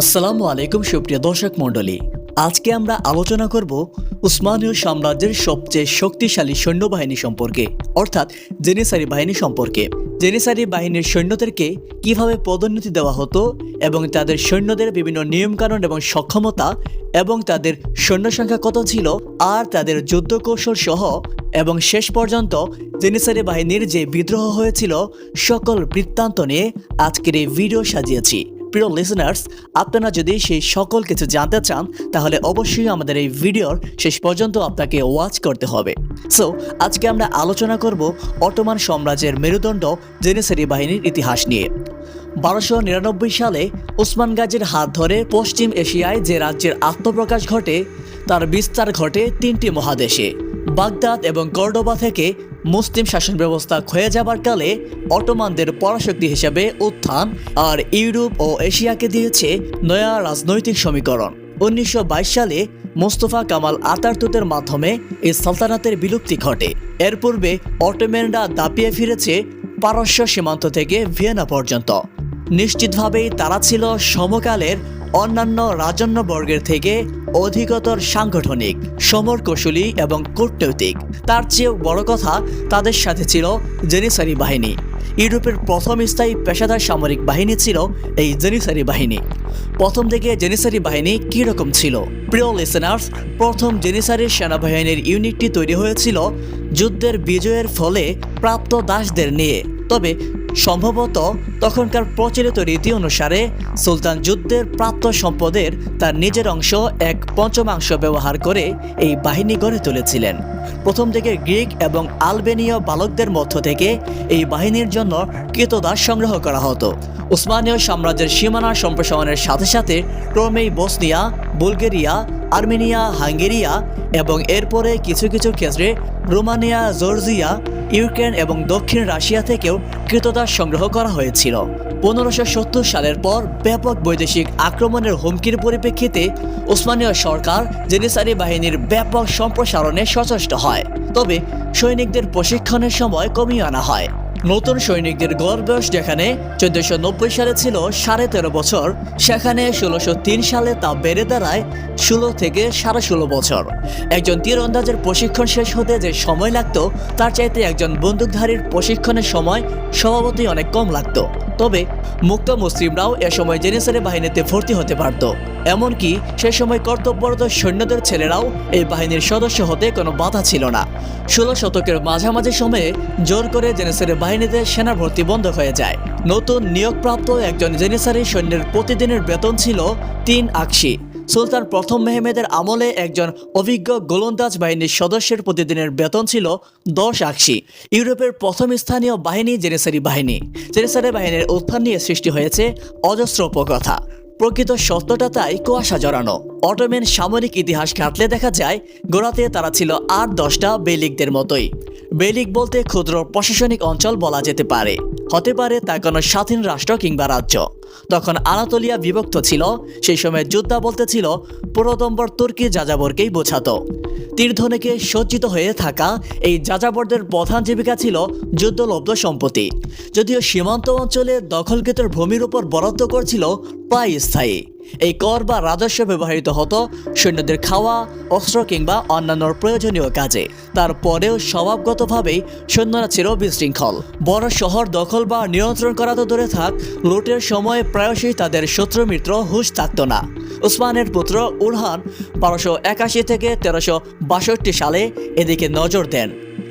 আসসালামু আলাইকুম, সুপ্রিয় দর্শক মণ্ডলী। আজকে আমরা আলোচনা করব উসমানীয় সাম্রাজ্যের সবচেয়ে শক্তিশালী সৈন্যবাহিনী সম্পর্কে, অর্থাৎ জেনিসারি বাহিনী সম্পর্কে। জেনিসারি বাহিনীর সৈন্যদেরকে কীভাবে পদোন্নতি দেওয়া হতো এবং তাদের সৈন্যদের বিভিন্ন নিয়মকানুন এবং সক্ষমতা এবং তাদের সৈন্য সংখ্যা কত ছিল আর তাদের যুদ্ধ কৌশল সহ এবং শেষ পর্যন্ত জেনিসারি বাহিনীর যে বিদ্রোহ হয়েছিল, সকল বৃত্তান্ত নিয়ে আজকের এই ভিডিও সাজিয়েছি। প্রিয় লিসনার্স আপনারা যদি সেই সকল কিছু জানতে চান, তাহলে অবশ্যই আমাদের এই ভিডিওর শেষ পর্যন্ত আপনাকে ওয়াচ করতে হবে। সো আজকে আমরা আলোচনা করব অটোমান সাম্রাজ্যের মেরুদণ্ড জেনেসারি বাহিনীর ইতিহাস নিয়ে। বারোশো নিরানব্বই সালে ওসমান গাজীর হাত ধরে পশ্চিম এশিয়ায় যে রাজ্যের আত্মপ্রকাশ ঘটে, তার বিস্তার ঘটে তিনটি মহাদেশে, বাগদাদ এবং কর্ডোবা থেকে মুসলিম শাসন ব্যবস্থা ক্ষয়ে যাবার কালে অটোমানদের পরাশক্তি হিসেবে উত্থান আর ইউরোপ ও এশিয়াকে দিয়েছে নয়া রাজনৈতিক সমীকরণ। উনিশশো বাইশ সালে মোস্তফা কামাল আতারতুতের মাধ্যমে এই সালতানাতের বিলুপ্তি ঘটে। এর পূর্বে অটোম্যানরা দাপিয়ে ফিরেছে পারস্য সীমান্ত থেকে ভিয়েনা পর্যন্ত। নিশ্চিতভাবেই তারা ছিল সমকালের অন্যান্য রাজন্যবর্গের থেকে অধিকতর সাংগঠনিক, সমরকৌশলী এবং কূটনৈতিক। তার চেয়েও বড় কথা তাদের সাথে ছিল জেনিসারি বাহিনী। ইউরোপের প্রথম স্থায়ী পেশাদার সামরিক বাহিনী ছিল এই জেনিসারি বাহিনী। প্রথম দিকে জেনিসারি বাহিনী কীরকম ছিল? প্রিয় লিসেনার্স প্রথম জেনিসারি সেনাবাহিনীর ইউনিটটি তৈরি হয়েছিল যুদ্ধের বিজয়ের ফলে প্রাপ্ত দাসদের নিয়ে। তবে সম্ভবত তখনকার প্রচলিত রীতি অনুসারে সুলতান যুদ্ধের প্রাপ্ত সম্পদের তার নিজের অংশ এক পঞ্চমাংশ ব্যবহার করে এই বাহিনী গড়ে তুলেছিলেন। প্রথম দিকে গ্রিক এবং আলবেনীয় বালকদের মধ্য থেকে এই বাহিনীর জন্য কৃতদাস সংগ্রহ করা হতো। উসমানীয় সাম্রাজ্যের সীমানা সম্প্রসারণের সাথে সাথে ক্রমেই বসনিয়া বুলগেরিয়া, আর্মেনিয়া, হাঙ্গেরিয়া এবং এরপরে কিছু কিছু ক্ষেত্রে রোমানিয়া, জর্জিয়া, ইউক্রেন এবং দক্ষিণ রাশিয়া থেকেও কৃতদাস সংগ্রহ করা হয়েছিল। পনেরোশো সত্তর সালের পর ব্যাপক বৈদেশিক আক্রমণের হুমকির পরিপ্রেক্ষিতে উসমানীয় সরকার জেনিসারি বাহিনীর ব্যাপক সম্প্রসারণে সচেষ্ট হয়। তবে সৈনিকদের প্রশিক্ষণের সময় কমিয়ে আনা হয়। নতুন সৈনিকদের গড় বয়স যেখানে চোদ্দশো সালে ছিল সাড়ে তেরো বছর, সেখানে ষোলোশো সালে তা বেড়ে দাঁড়ায় ষোলো থেকে সাড়ে ষোলো বছর। একজন তীরন্দাজের প্রশিক্ষণ শেষ হতে যে সময় লাগতো, তার চাইতে একজন বন্দুকধারীর প্রশিক্ষণের সময় স্বভাবতই অনেক কম লাগতো। তবে মুক্ত মুসলিমরাও এ সময় জেনেসারি বাহিনীতে ভর্তি হতে পারত। এমনকি সে সময় কর্তব্যরত সৈন্যদের ছেলেরাও এই বাহিনীর সদস্য হতে কোনো বাধা ছিল না। ষোলো শতকের মাঝামাঝি সময়ে জোর করে জেনেসারি বাহিনীতে সেনা ভর্তি বন্ধ হয়ে যায়। নতুন নিয়োগপ্রাপ্ত একজন জেনেসারি সৈন্যের প্রতিদিনের বেতন ছিল তিন আকশি। সুলতান প্রথম মেহমেদের আমলে একজন অভিজ্ঞ গোলন্দাজ বাহিনীর সদস্যের প্রতিদিনের বেতন ছিল দশ আকশি। ইউরোপের প্রথম স্থানীয় বাহিনী জেনেসারি বাহিনী। জেনেসারি বাহিনীর উত্থান নিয়ে সৃষ্টি হয়েছে অজস্র উপকথা। প্রকৃত সত্যটা তাই কুয়াশা জড়ানো। অটোমেন সামরিক ইতিহাস ঘাটলে দেখা যায়, গোড়াতে তারা ছিল আট দশটা বেলিকদের মতোই। বেলিক বলতে ক্ষুদ্র প্রশাসনিক অঞ্চল বলা যেতে পারে। হতে পারে তা কোনো স্বাধীন রাষ্ট্র কিংবা রাজ্য। তখন আনাতোলিয়া বিভক্ত ছিল, সেই সময় যোদ্ধা বলতে ছিল, পুরোদম্বর তুর্কি যাযাবরকেই বোঝাতো। তীর্ধনেকে সজ্জিত হয়ে থাকা এই যাযাবরদের প্রধান জীবিকা ছিল যুদ্ধলব্ধ সম্পত্তি। যদিও সীমান্ত অঞ্চলে দখলকৃত ভূমির উপর বরাদ্দ করছিল প্রায় স্থায়ী। এই কর বা রাজস্ব ব্যবহৃত হতো সৈন্যদের খাওয়া, অস্ত্র কিংবা অন্যান্য প্রয়োজনীয় কাজে। তারপরেও স্বভাবগতভাবেই সৈন্যরা ছিল বিশৃঙ্খল। বড় শহর দখল বা নিয়ন্ত্রণ করা তো দূরে থাক, লুটের সময় প্রায়শই তাদের শত্রু মিত্র হুঁশ থাকত না। উসমানের পুত্র উরহান বারোশো একাশি থেকে তেরোশো বাষট্টি সালে এদিকে নজর দেন।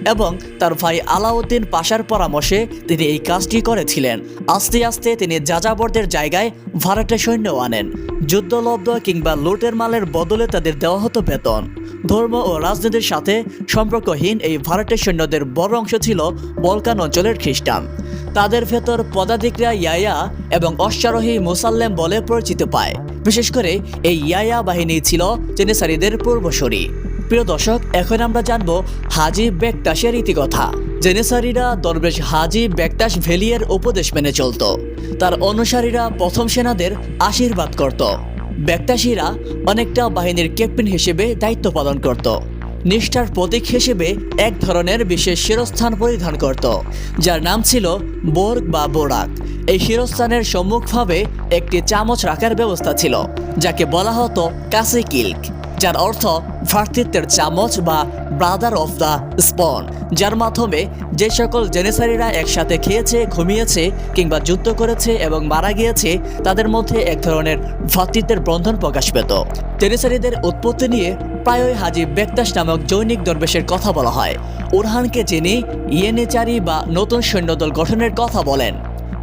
এবং তার ভাই আলাউদ্দিন পাশার পরামর্শে তিনি এই কাজটি করেছিলেন। আস্তে আস্তে তিনি যাযাবরদের জায়গায় ভাড়াটে সৈন্য আনেন। যুদ্ধলব্ধ কিংবা লুটের মালের বদলে তাদের দেওয়া হতো বেতন। ধর্ম ও রাজনীতির সাথে সম্পর্কহীন এই ভাড়াটে সৈন্যদের বড় অংশ ছিল বলকান অঞ্চলের খ্রিস্টান। তাদের ভেতর পদাধিকরা ইয়ায়া এবং অশ্বারোহী মুসাল্লেম বলে পরিচিত পায়। বিশেষ করে এই ইয়ায়া বাহিনী ছিল জেনেসারিদের পূর্বসরী। প্রিয় দর্শক, এখন আমরা জানব হাজি বেকতাসের ইতিকথা। জেনেসারিরা দরবেশ হাজি বেকতাস ভেলিয়ের উপদেশ মেনে চলত। তার অনুসারীরা প্রথম সেনাদের আশীর্বাদ করত। বেকতাসীরা অনেকটা বাহিনীর ক্যাপ্টেন হিসেবে দায়িত্ব পালন করত। নিষ্ঠার প্রতীক হিসেবে এক ধরনের বিশেষ শিরস্থান পরিধান করত, যার নাম ছিল বোর্গ বা বোরাক। এই শিরস্থানের সম্মুখভাবে একটি চামচ রাখার ব্যবস্থা ছিল, যাকে বলা হতো কাসি কিল্ক। যার অর্থ ভ্রাতৃত্বের চামচ বা ব্রাদার অফ দ্য স্পন যার মাধ্যমে যে সকল জেনেসারিরা একসাথে খেয়েছে, ঘুমিয়েছে কিংবা যুদ্ধ করেছে এবং মারা গিয়েছে, তাদের মধ্যে এক ধরনের ভ্রাতৃত্বের বন্ধন প্রকাশ পেত। জেনেসারিদের উৎপত্তি নিয়ে প্রায়ই হাজি বেক্তাস নামক জৈনিক দরবেশের কথা বলা হয়। উরহানকে যিনি ইয়েনেচারি বা নতুন সৈন্যদল গঠনের কথা বলেন,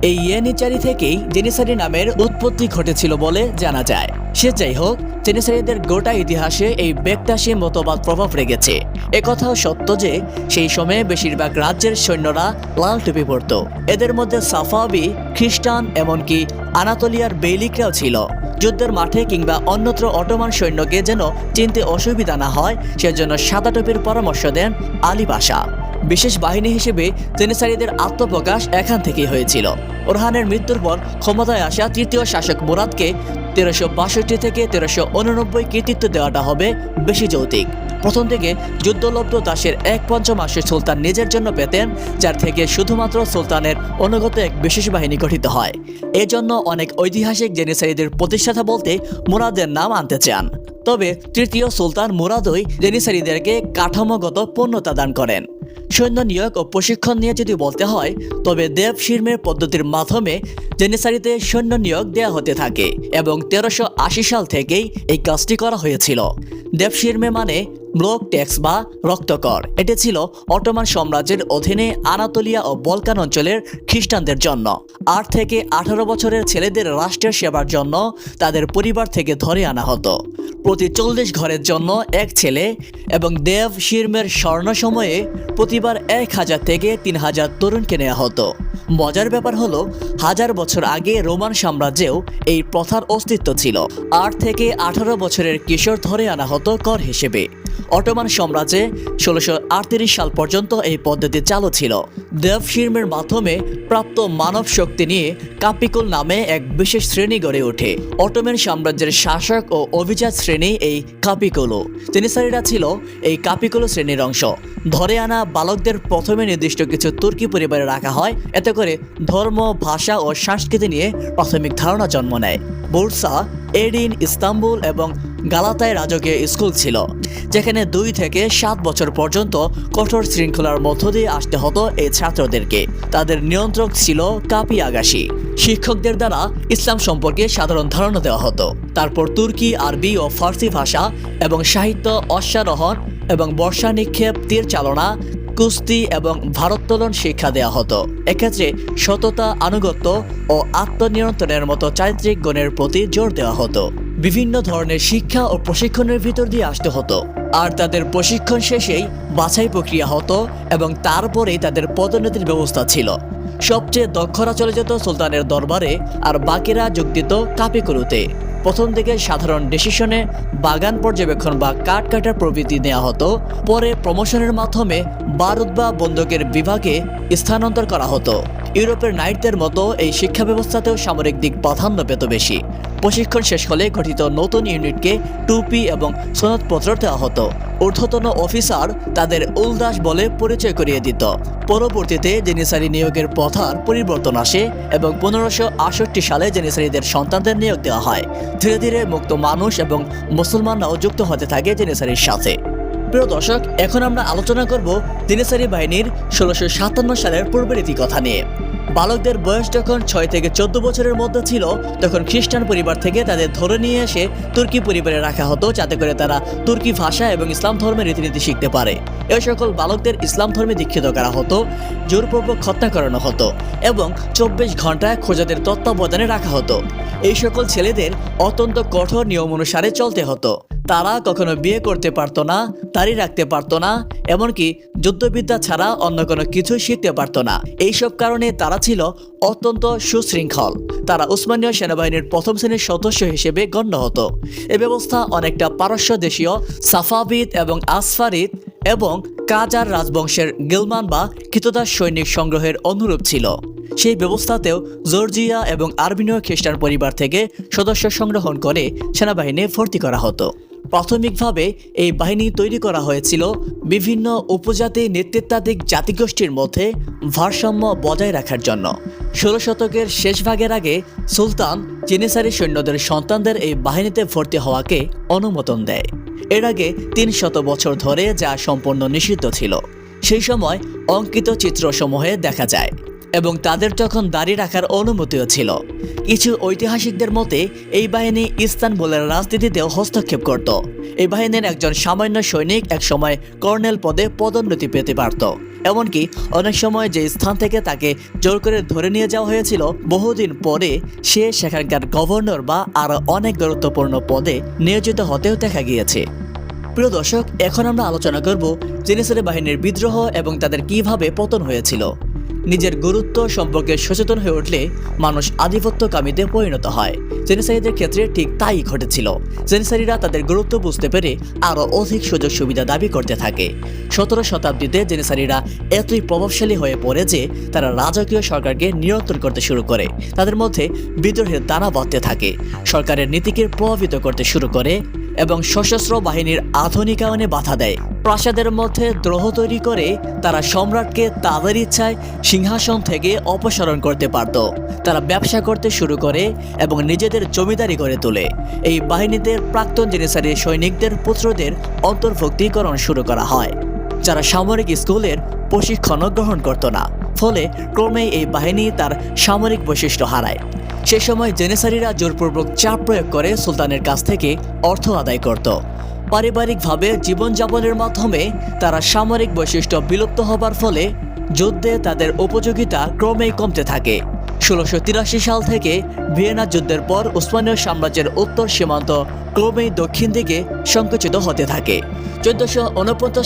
এই ইয়েনিচারি থেকেই জেনিসারি নামের উৎপত্তি ঘটেছিল বলে জানা যায়। সে যাই হোক জেনিসারিদের গোটা ইতিহাসে এই বেক্তাসী মতবাদ প্রভাব রেখেছে একথাও সত্য যে, সেই সময়ে বেশিরভাগ রাজ্যের সৈন্যরা লাল টুপি পরত। এদের মধ্যে সাফাবি, খ্রিস্টান, এমনকি আনাতোলিয়ার বেইলিকরাও ছিল। যুদ্ধের মাঠে কিংবা অন্যত্র অটোমান সৈন্যকে যেন চিনতে অসুবিধা না হয়, সেজন্য সাদা টুপির পরামর্শ দেন আলী বাসা বিশেষ বাহিনী হিসেবে জেনেসারিদের আত্মপ্রকাশ এখান থেকেই হয়েছিল। ওরহানের মৃত্যুর পর ক্ষমতায় আসা তৃতীয় শাসক মুরাদকে তেরোশো বাষট্টি থেকে তেরোশো উননব্বই কৃতিত্ব দেওয়াটা হবে বেশি যৌতিক। প্রথম থেকে যুদ্ধলব্ধ দাসের এক পঞ্চমাসে সুলতান নিজের জন্য পেতেন, যার থেকে শুধুমাত্র সুলতানের অনুগত এক বিশেষ বাহিনী গঠিত হয়। এজন্য অনেক ঐতিহাসিক জেনিসারিদের প্রতিষ্ঠাতা বলতে মুরাদের নাম আনতে চান। তবে তৃতীয় সুলতান মুরাদই জেনিসারিদেরকে কাঠামোগত পূর্ণতা দান করেন। সৈন্য নিয়োগ ও প্রশিক্ষণ নিয়ে যদি বলতে হয় তবে দেব শির্মের পদ্ধতির মাধ্যমে জেনেসারিতে সৈন্য নিয়োগ দেওয়া হতে থাকে এবং তেরোশো সাল থেকেই এই কাজটি করা হয়েছিল। দেব শির্মে মানে ব্লক ট্যাক্স বা রক্তকর। এটি ছিল অটোমান সাম্রাজ্যের অধীনে আনাতোলিয়া ও বলকান অঞ্চলের খ্রিস্টানদের জন্য। আট থেকে আঠারো বছরের ছেলেদের রাষ্ট্রের সেবার জন্য তাদের পরিবার থেকে ধরে আনা হতো। প্রতি চল্লিশ ঘরের জন্য এক ছেলে এবং দেব শির্মের স্বর্ণ সময়ে প্রতিবার এক হাজার থেকে তিন হাজার তরুণকে নেওয়া হতো। মজার ব্যাপার হলো, হাজার বছর আগে রোমান সাম্রাজ্যেও এই প্রথার অস্তিত্ব ছিল। আট থেকে আঠারো বছরের কিশোর ধরে আনা হতো কর হিসেবে। অটোমান সাম্রাজ্যে ষোলোশো সাল পর্যন্ত এই পদ্ধতি চালু ছিল। দেব শির্মের মাধ্যমে প্রাপ্ত মানব শক্তি নিয়ে কাপিকুল নামে এক বিশেষ শ্রেণি গড়ে ওঠে। অটোমান সাম্রাজ্যের শাসক ও অভিজাত শ্রেণি এই কাপিকুলো। জেনিসারিরা ছিল এই কাপিকুলো শ্রেণির অংশ। ধরে আনা বালকদের প্রথমে নির্দিষ্ট কিছু তুর্কি পরিবারে রাখা হয়, এতে করে ধর্ম, ভাষা ও সংস্কৃতি নিয়ে প্রাথমিক ধারণা জন্ম নেয়। বুরসা, এডিন, ইস্তাম্বুল এবং গালাতায় রাজকীয় স্কুল ছিল, যেখানে দুই থেকে সাত বছর পর্যন্ত কঠোর শৃঙ্খলার মধ্য দিয়ে আসতে হতো এই ছাত্রদেরকে। তাদের নিয়ন্ত্রক ছিল কাপি আগাসী শিক্ষকদের দ্বারা ইসলাম সম্পর্কে সাধারণ ধারণা দেওয়া হতো। তারপর তুর্কি, আরবি ও ফার্সি ভাষা এবং সাহিত্য অশ্বারোহণ এবং বর্ষা নিক্ষেপ তীর চালনা কুস্তি এবং ভারোত্তোলন শিক্ষা দেওয়া হতো। এক্ষেত্রে সততা, আনুগত্য ও আত্মনিয়ন্ত্রণের মতো চারিত্রিক গুণের প্রতি জোর দেওয়া হতো। বিভিন্ন ধরনের শিক্ষা ও প্রশিক্ষণের ভিতর দিয়ে আসতে হতো। আর তাদের প্রশিক্ষণ শেষেই বাছাই প্রক্রিয়া হতো এবং তারপরেই তাদের পদোন্নতির ব্যবস্থা ছিল। সবচেয়ে দক্ষরা চলে যেত সুলতানের দরবারে আর বাকিরা যোগ দিত কাপিকুলুতে প্রথম দিকে সাধারণ ডিসিশনে বাগান পর্যবেক্ষণ বা কাঠ কাটার প্রভৃতি নেওয়া হতো। পরে প্রমোশনের মাধ্যমে বারুদ বা বন্দুকের বিভাগে স্থানান্তর করা হতো। ইউরোপের নাইটদের মতো এই শিক্ষা ব্যবস্থাতেও সামরিক দিক প্রাধান্য পেত বেশি। প্রশিক্ষণ শেষ হলে গঠিত নতুন ইউনিটকে টুপি এবং সনদপত্র দেওয়া হতো। ঊর্ধ্বতন অফিসার তাদের উলদাস বলে পরিচয় করিয়ে দিত। পরবর্তীতে জেনিসারি নিয়োগের প্রথার পরিবর্তন আসে এবং পনেরোশো আষট্টি সালে জেনিসারিদের সন্তানদের নিয়োগ দেওয়া হয়। ধীরে ধীরে মুক্ত মানুষ এবং মুসলমানরাও যুক্ত হতে থাকে জেনিসারির সাথে। প্রিয় দর্শক, এখন আমরা আলোচনা করব দিনেসারি বাহিনীর ষোলোশো সাতান্ন সালের পূর্বের কথা নিয়ে। বালকদের বয়স যখন ছয় থেকে চোদ্দ বছরের মধ্যে ছিল, তখন খ্রিস্টান পরিবার থেকে তাদের ধরে নিয়ে এসে তুর্কি পরিবারে রাখা হতো, যাতে করে তারা তুর্কি ভাষা এবং ইসলাম ধর্মের রীতিনীতি শিখতে পারে। এ সকল বালকদের ইসলাম ধর্মে দীক্ষিত করা হতো, জোরপূর্বক হত্যা করানো হতো এবং চব্বিশ ঘণ্টা খোঁজাদের তত্ত্বাবধানে রাখা হতো। এই সকল ছেলেদের অত্যন্ত কঠোর নিয়ম অনুসারে চলতে হতো। তারা কখনো বিয়ে করতে পারতো না, দাড়ি রাখতে পারতো না, এমনকি যুদ্ধবিদ্যা ছাড়া অন্য কোনো কিছু শিখতে পারতো না। এইসব কারণে তারা ছিল অত্যন্ত সুশৃঙ্খল। তারা উসমানীয় সেনাবাহিনীর প্রথম শ্রেণির সদস্য হিসেবে গণ্য হতো। এ ব্যবস্থা অনেকটা পারস্য দেশীয় সাফাবিদ এবং আসফারিদ এবং কাজার রাজবংশের গিলমান বা কৃতদাস সৈনিক সংগ্রহের অনুরূপ ছিল। সেই ব্যবস্থাতেও জর্জিয়া এবং আরবিনীয় খ্রিস্টান পরিবার থেকে সদস্য সংগ্রহণ করে সেনাবাহিনী ভর্তি করা হতো। প্রাথমিকভাবে এই বাহিনী তৈরি করা হয়েছিল বিভিন্ন উপজাতি নেতৃত্বাধিক জাতিগোষ্ঠীর মধ্যে ভারসাম্য বজায় রাখার জন্য। ষোলো শতকের শেষ ভাগের আগে সুলতান জেনেসারি সৈন্যদের সন্তানদের এই বাহিনীতে ভর্তি হওয়াকে অনুমোদন দেয়। এর আগে তিন শত বছর ধরে যা সম্পূর্ণ নিষিদ্ধ ছিল। সেই সময় অঙ্কিত চিত্রসমূহে দেখা যায় এবং তাদের তখন দাড়ি রাখার অনুমতিও ছিল। কিছু ঐতিহাসিকদের মতে, এই বাহিনী ইস্তানবুলের রাজনীতিতেও হস্তক্ষেপ করত। এই বাহিনীর একজন সামান্য সৈনিক একসময় কর্নেল পদে পদোন্নতি পেতে পারত। এমনকি অনেক সময় যে স্থান থেকে তাকে জোর করে ধরে নিয়ে যাওয়া হয়েছিল, বহুদিন পরে সে সেখানকার গভর্নর বা আরও অনেক গুরুত্বপূর্ণ পদে নিয়োজিত হতেও দেখা গিয়েছে। প্রিয় দর্শক, এখন আমরা আলোচনা করব জেনেসারি বাহিনীর বিদ্রোহ এবং তাদের কীভাবে পতন হয়েছিল। নিজের গুরুত্ব সম্পর্কে সচেতন হয়ে উঠলে মানুষ আধিপত্যকামীতে পরিণত হয়। জেনেসারিদের ক্ষেত্রে ঠিক তাই ঘটেছিল। জেনেসারিরা তাদের গুরুত্ব বুঝতে পেরে আরও অধিক সুযোগ সুবিধা দাবি করতে থাকে। সতেরো শতাব্দীতে জেনেসারিরা এতই প্রভাবশালী হয়ে পড়ে যে তারা রাজকীয় সরকারকে নিয়ন্ত্রণ করতে শুরু করে। তাদের মধ্যে বিদ্রোহের দানা বাঁধতে থাকে। সরকারের নীতিকে প্রভাবিত করতে শুরু করে এবং সশস্ত্র বাহিনীর আধুনিকায়নে বাধা দেয়। প্রাসাদের মধ্যে দ্রোহ তৈরি করে তারা সম্রাটকে তাদের ইচ্ছায় সিংহাসন থেকে অপসারণ করতে পারত। তারা ব্যবসা করতে শুরু করে এবং নিজেদের জমিদারি করে তোলে। এই বাহিনীতে প্রাক্তন জেনেসারি সৈনিকদের, পুত্রদের অন্তর্ভুক্তিকরণ শুরু করা হয়, যারা সামরিক স্কুলের প্রশিক্ষণও গ্রহণ করত না। ফলে ক্রমেই এই বাহিনী তার সামরিক বৈশিষ্ট্য হারায়। সে সময় জেনেসারিরা জোরপূর্বক চাপ প্রয়োগ করে সুলতানের কাছ থেকে অর্থ আদায় করত। পারিবারিকভাবে জীবনযাপনের মাধ্যমে তারা সামরিক বৈশিষ্ট্য বিলুপ্ত হবার ফলে যুদ্ধে তাদের উপযোগিতা ক্রমেই কমতে থাকে। ষোলোশো সাল থেকে ভিয়েনা যুদ্ধের পর উসমানীয় সাম্রাজ্যের উত্তর সীমান্ত ক্রমেই দক্ষিণ দিকে সংকুচিত হতে থাকে। চোদ্দশো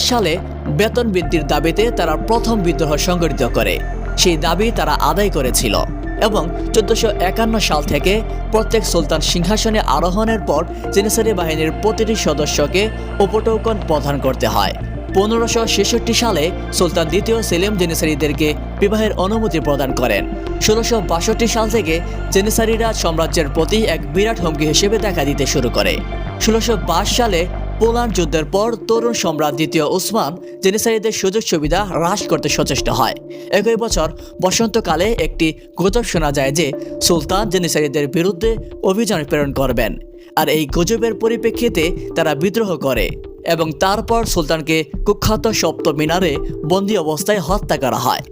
সালে বেতন বৃদ্ধির দাবিতে তারা প্রথম বিদ্রোহ সংগঠিত করে। সেই দাবি তারা আদায় করেছিল। এবং চোদ্দশো একান্ন সাল থেকে প্রত্যেক সুলতান সিংহাসনে আরোহণের পর জেনেসারি বাহিনীর প্রতিটি সদস্যকে উপটোকন প্রদান করতে হয়। পনেরোশো ছেষট্টি সালে সুলতান দ্বিতীয় সেলিম জেনেসারিদেরকে বিবাহের অনুমতি প্রদান করেন। ষোলোশো বাষট্টি সাল থেকে জেনেসারিরা সাম্রাজ্যের প্রতি এক বিরাট হুমকি হিসেবে দেখা দিতে শুরু করে। ষোলোশো সালে পোল্যান্ড যুদ্ধের পর তরুণ সম্রাট দ্বিতীয় উসমান জেনিসারিদের সুযোগ সুবিধা হ্রাস করতে সচেষ্ট হয়। একই বছর বসন্তকালে একটি গুজব শোনা যায় যে সুলতান জেনিসারিদের বিরুদ্ধে অভিযান প্রেরণ করবেন, আর এই গুজবের পরিপ্রেক্ষিতে তারা বিদ্রোহ করে এবং তারপর সুলতানকে কুখ্যাত সপ্ত মিনারে বন্দী অবস্থায় হত্যা করা হয়।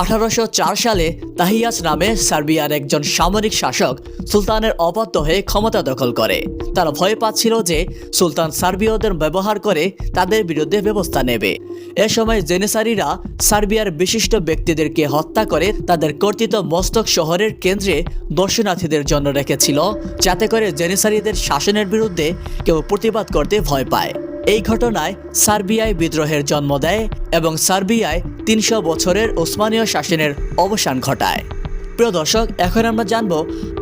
আঠারোশো চার সালে তাহিয়াস নামে সার্বিয়ার একজন সামরিক শাসক সুলতানের অবাধ্য হয়ে ক্ষমতা দখল করে। তারা ভয় পাচ্ছিল যে সুলতান সার্বীয়দের ব্যবহার করে তাদের বিরুদ্ধে ব্যবস্থা নেবে। এ সময় জেনেসারিরা সার্বিয়ার বিশিষ্ট ব্যক্তিদেরকে হত্যা করে তাদের কর্তৃত মস্তক শহরের কেন্দ্রে দর্শনার্থীদের জন্য রেখেছিল, যাতে করে জেনেসারিদের শাসনের বিরুদ্ধে কেউ প্রতিবাদ করতে ভয় পায়। এই ঘটনায় সার্বিয়ায় বিদ্রোহের জন্ম দেয় এবং সার্বিয়ায় তিনশো বছরের ওসমানীয় শাসনের অবসান ঘটায়। প্রিয় দর্শক, এখন আমরা জানব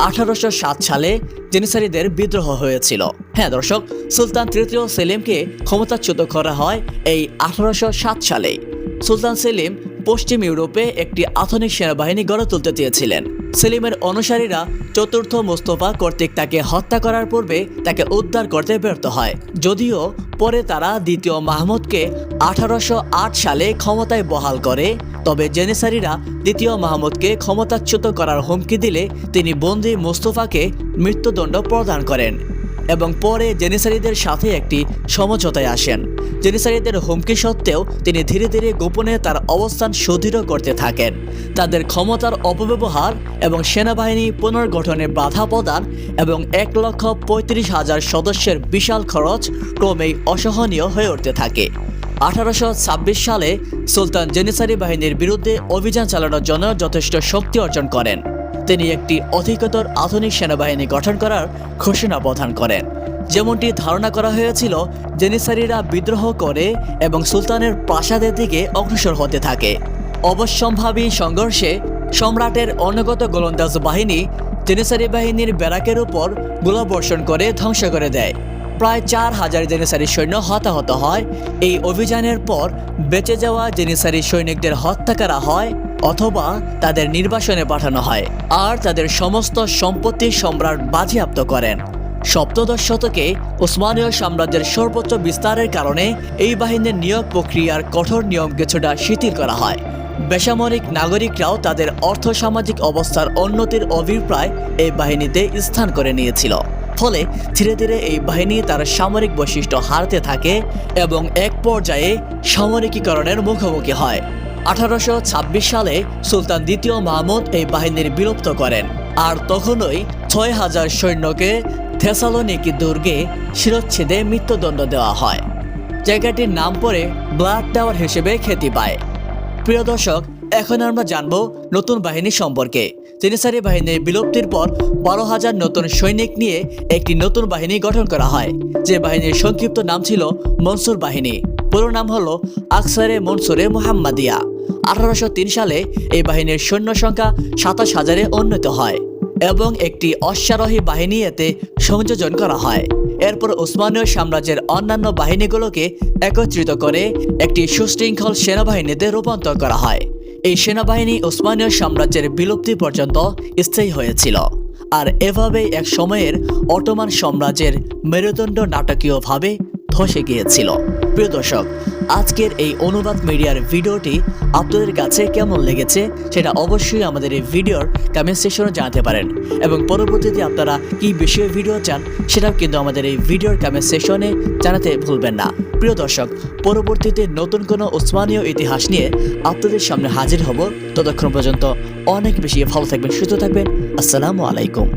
আঠারোশো সাত সালে জেনিসারিদের বিদ্রোহ হয়েছিল। হ্যাঁ দর্শক, সুলতান তৃতীয় সেলিমকে ক্ষমতাচ্যুত করা হয় এই আঠারোশো সাত সালে সুলতান সেলিম পশ্চিম ইউরোপে একটি আধুনিক সেনাবাহিনী গড়ে তুলতে চেয়েছিলেন। সেলিমের অনুসারীরা চতুর্থ মোস্তফা কর্তৃক তাকে হত্যা করার পূর্বে তাকে উদ্ধার করতে ব্যর্থ হয়। যদিও পরে তারা দ্বিতীয় মাহমুদকে আঠারোশো আট সালে ক্ষমতায় বহাল করে, তবে জেনেসারিরা দ্বিতীয় মাহমুদকে ক্ষমতাচ্যুত করার হুমকি দিলে তিনি বন্দি মোস্তফাকে মৃত্যুদণ্ড প্রদান করেন। এবং পরে জেনিসারিদের সাথে একটি সমঝোতায় আসেন। জেনিসারিদের হুমকি সত্ত্বেও তিনি ধীরে ধীরে গোপনে তার অবস্থান সুদৃঢ় করতে থাকেন। তাদের ক্ষমতার অপব্যবহার এবং সেনাবাহিনী পুনর্গঠনে বাধা প্রদান এবং এক লক্ষ পঁয়ত্রিশ হাজার সদস্যের বিশাল খরচ ক্রমেই অসহনীয় হয়ে উঠতে থাকে। আঠারোশো ছাব্বিশ সালে সুলতান জেনিসারি বাহিনীর বিরুদ্ধে অভিযান চালানোর জন্য যথেষ্ট শক্তি অর্জন করেন। তিনি একটি অধিকতর আধুনিক সেনাবাহিনী গঠন করার ঘোষণা প্রদান করেন। যেমনটি ধারণা করা হয়েছিল জেনিসারিরা বিদ্রোহ করে এবং সুলতানের প্রাসাদের দিকে অগ্রসর হতে থাকে। অবশ্যম্ভাবী সংঘর্ষে সম্রাটের অনগত গোলন্দাজ বাহিনী জেনিসারি বাহিনীর ব্যারাকের উপর গোলাবর্ষণ করে ধ্বংস করে দেয়। প্রায় চার হাজার জেনিসারি সৈন্য হতাহত হয়। এই অভিযানের পর বেঁচে যাওয়া জেনিসারি সৈনিকদের হত্যা করা হয় অথবা তাদের নির্বাসনে পাঠানো হয়, আর তাদের সমস্ত সম্পত্তি সম্রাট বাজেয়াপ্ত করেন। সপ্তদশ শতকে ওসমানীয় সাম্রাজ্যের সর্বোচ্চ বিস্তারের কারণে এই বাহিনীর নিয়োগ প্রক্রিয়ার কঠোর নিয়ম কিছুটা শিথিল করা হয়। বেসামরিক নাগরিকরাও তাদের অর্থ সামাজিক অবস্থার উন্নতির অভিপ্রায় এই বাহিনীতে স্থান করে নিয়েছিল। ফলে ধীরে ধীরে এই বাহিনী তার সামরিক বৈশিষ্ট্য হারতে থাকে এবং এক পর্যায়ে সামরিকীকরণের মুখোমুখি হয়। আঠারোশো ছাব্বিশ সালে সুলতান দ্বিতীয় মাহমুদ এই বাহিনীর বিলুপ্ত করেন। আর তখনই ছয় হাজার সৈন্যকে থেসালোনিকি দুর্গে শিরচ্ছেদে মৃত্যুদণ্ড দেওয়া হয়। জায়গাটির নাম পরে ব্লাড টাওয়ার হিসেবে খ্যাতি পায়। প্রিয় দর্শক, এখন আমরা জানব নতুন বাহিনী সম্পর্কে। জেনিসারি বাহিনীর বিলুপ্তির পর বারো হাজার নতুন সৈনিক নিয়ে একটি নতুন বাহিনী গঠন করা হয়, যে বাহিনীর সংক্ষিপ্ত নাম ছিল মনসুর বাহিনী। পুরো নাম হলো আকসারে মনসুরে মুহাম্মাদিয়া। আঠারোশো সালে এই বাহিনীর সৈন্য সংখ্যা সাতাশ হাজারে উন্নীত হয় এবং একটি অশ্বারোহী বাহিনী এতে সংযোজন করা হয়। এরপর উসমানীয় সাম্রাজ্যের অন্যান্য বাহিনীগুলোকে একত্রিত করে একটি সুশৃঙ্খল সেনাবাহিনীতে রূপান্তর করা হয়। এই সেনাবাহিনী উসমানীয় সাম্রাজ্যের বিলুপ্তি পর্যন্ত স্থায়ী হয়েছিল। আর এভাবেই এক সময়ের অটোমান সাম্রাজ্যের মেরুদণ্ড নাটকীয়ভাবে ধসে গিয়েছিল। প্রিয় দর্শক, আজকের এই অনুবাদ মিডিয়ার ভিডিওটি আপনাদের কাছে কেমন লেগেছে সেটা অবশ্যই আমাদের এই ভিডিওর কমেন্ট সেকশনে জানাতে পারেন। এবং পরবর্তীতে আপনারা কি বিষয়ে ভিডিও চান সেটাও কিন্তু আমাদের এই ভিডিওর কমেন্ট সেকশনে জানাতে ভুলবেন না। প্রিয় দর্শক, পরবর্তীতে নতুন কোনো ওসমানীয় ইতিহাস নিয়ে আপনাদের সামনে হাজির হব। ততক্ষণ পর্যন্ত অনেক বেশি ভালো থাকবেন, সুস্থ থাকবেন। আসসালামু আলাইকুম।